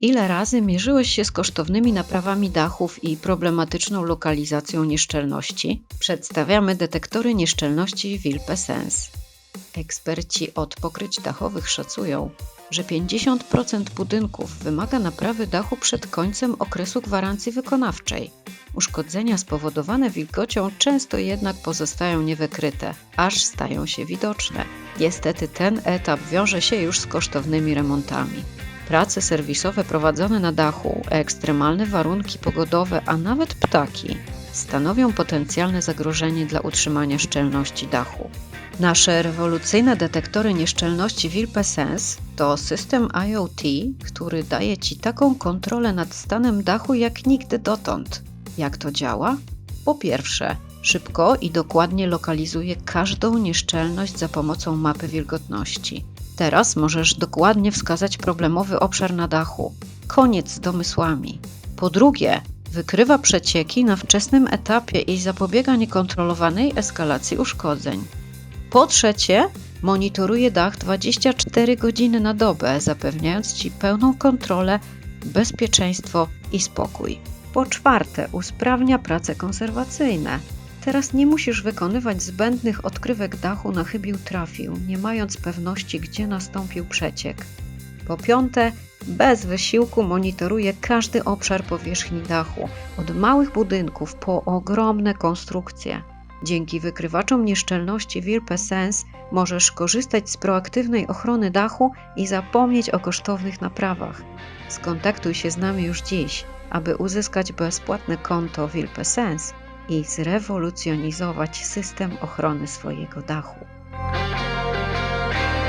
Ile razy mierzyłeś się z kosztownymi naprawami dachów i problematyczną lokalizacją nieszczelności? Przedstawiamy detektory nieszczelności Wilpesens. Eksperci od pokryć dachowych szacują, że 50% budynków wymaga naprawy dachu przed końcem okresu gwarancji wykonawczej. Uszkodzenia spowodowane wilgocią często jednak pozostają niewykryte, aż stają się widoczne. Niestety ten etap wiąże się już z kosztownymi remontami. Prace serwisowe prowadzone na dachu, ekstremalne warunki pogodowe, a nawet ptaki stanowią potencjalne zagrożenie dla utrzymania szczelności dachu. Nasze rewolucyjne detektory nieszczelności Wilpesens to system IoT, który daje Ci taką kontrolę nad stanem dachu jak nigdy dotąd. Jak to działa? Po pierwsze, szybko i dokładnie lokalizuje każdą nieszczelność za pomocą mapy wilgotności. Teraz możesz dokładnie wskazać problemowy obszar na dachu. Koniec z domysłami. Po drugie, wykrywa przecieki na wczesnym etapie i zapobiega niekontrolowanej eskalacji uszkodzeń. Po trzecie, monitoruje dach 24 godziny na dobę, zapewniając Ci pełną kontrolę, bezpieczeństwo i spokój. Po czwarte, usprawnia prace konserwacyjne. Teraz nie musisz wykonywać zbędnych odkrywek dachu na chybił trafił, nie mając pewności, gdzie nastąpił przeciek. Po piąte, bez wysiłku monitoruje każdy obszar powierzchni dachu, od małych budynków po ogromne konstrukcje. Dzięki wykrywaczom nieszczelności Wilpesens możesz korzystać z proaktywnej ochrony dachu i zapomnieć o kosztownych naprawach. Skontaktuj się z nami już dziś, aby uzyskać bezpłatne konto Wilpesens i zrewolucjonizować system ochrony swojego dachu.